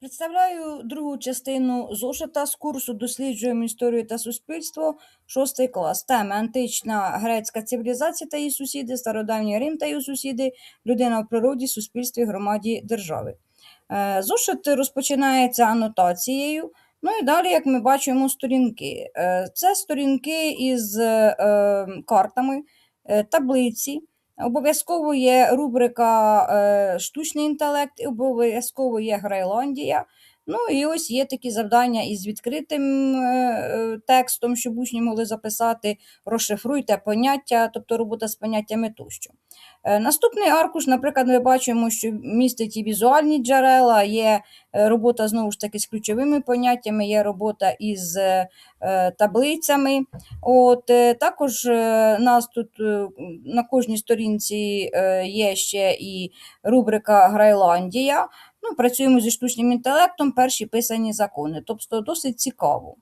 Представляю другу частину зошита з курсу Досліджуємо історію та суспільство, шостий клас. Тема антична грецька цивілізація та її сусіди, стародавній Рим та його сусіди, людина в природі, суспільстві, громаді, держави. Е, Зошит розпочинається анотацією. Ну і далі, як ми бачимо, сторінки. Е, Це сторінки із е, картами, таблиці. Обов'язково є рубрика е, штучний інтелект, обов'язково є Грайландія. Ну і ось є такі завдання із відкритим е, е, текстом, щоб учні могли записати, розшифруйте поняття, тобто робота з поняттями тощо. Е, Наступний аркуш, наприклад, ми бачимо, що містить і візуальні джерела, є е, робота знову ж таки з ключовими поняттями, є робота із е, таблицями. От, також нас тут на кожній сторінці є ще і рубрика Грайландія. Ну, працюємо зі штучним інтелектом, перші писані закони. Тобто досить цікаво.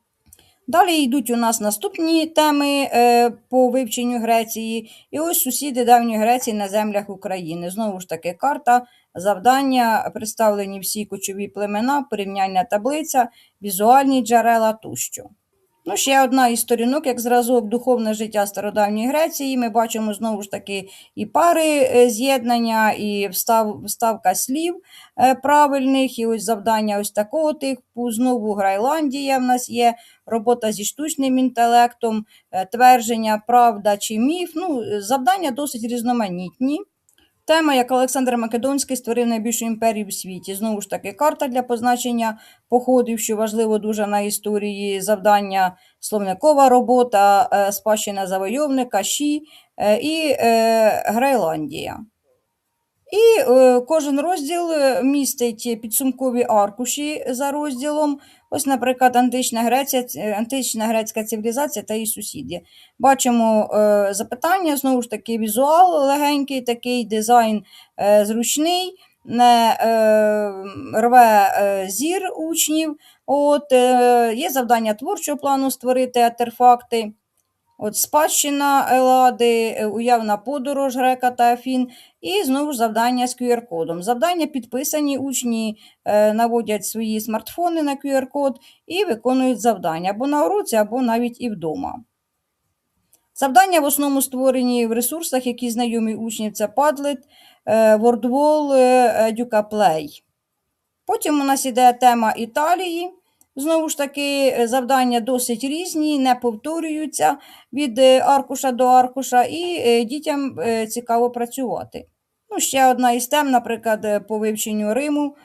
Далі йдуть у нас наступні теми е, по вивченню Греції. І ось сусіди давньої Греції на землях України. Знову ж таки, карта, завдання, представлені всі кочові племена, порівняльна таблиця, візуальні джерела тощо. Ну, ще одна із сторінок, як зразок духовне життя стародавньої Греції. Ми бачимо знову ж таки і пари е, з'єднання, і встав, вставка слів е, правильних, і ось завдання ось такого типу. Знову Грайландія в нас є, робота зі штучним інтелектом, е, твердження, правда чи міф. Ну, завдання досить різноманітні. Тема, як Олександр Македонський створив найбільшу імперію в світі. Знову ж таки, карта для позначення походів, що важливо дуже на історії, завдання, словникова робота, е, спадщина завойовника, Ші е, і е, Грайландія. І е, кожен розділ е, містить підсумкові аркуші за розділом. Ось, наприклад, антична Греція, антична грецька цивілізація та її сусіди. Бачимо е, запитання, знову ж таки, візуал легенький, такий дизайн е, зручний, не е, рве е, зір учнів. От, е, є завдання творчого плану створити артефакти. От спадщина Елади, е, уявна подорож грека та Афін, і знову ж завдання з QR-кодом. Завдання підписані, учні е, наводять свої смартфони на QR-код і виконують завдання або на уроці, або навіть і вдома. Завдання в основному створені в ресурсах, які знайомі учнів, це Padlet, е, WordWall, EducaPlay. Потім у нас іде тема Італії. Знову ж таки, е, завдання досить різні, не повторюються від е, аркуша до аркуша, і е, дітям цікаво працювати. Ну, ще одна із тем, наприклад, по вивченню Риму,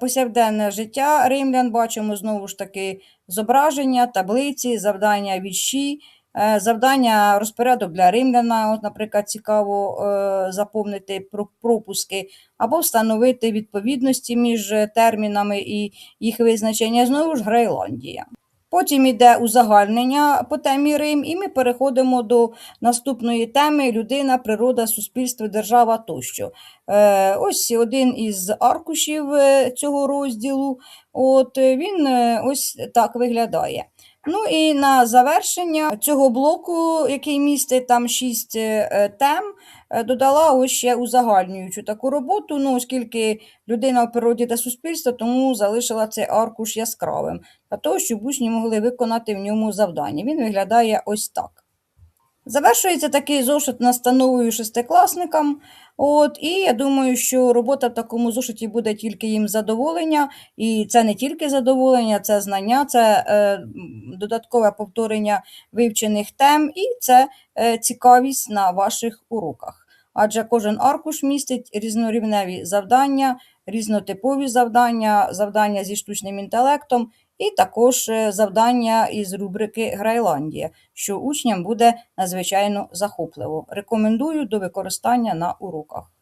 повсякденне життя римлян, бачимо знову ж таки зображення, таблиці, завдання вірші, завдання розпорядок для римляна, от, наприклад, цікаво е, заповнити пропуски, або встановити відповідності між е, термінами і їх визначення, знову ж Грайландія. Потім йде узагальнення по темі Рим, і ми переходимо до наступної теми людина, природа, суспільство, держава тощо. Е, ось один із аркушів е, цього розділу. От е, він е, ось так виглядає. Ну і на завершення цього блоку, який містить там шість е, тем, е, додала ось ще узагальнюючу таку роботу. Ну, оскільки людина в природі та суспільство, тому залишила цей аркуш яскравим для того, щоб учні могли виконати в ньому завдання. Він виглядає ось так. Завершується такий зошит настановою шестикласникам. От, і я думаю, що робота в такому зошиті буде тільки їм задоволення. І це не тільки задоволення, це знання, це е, додаткове повторення вивчених тем, і це е, цікавість на ваших уроках. Адже кожен аркуш містить різнорівневі завдання, різнотипові завдання, завдання зі штучним інтелектом, і також е, завдання із рубрики Грайландія, що учням буде надзвичайно захопливо. Рекомендую до використання на уроках.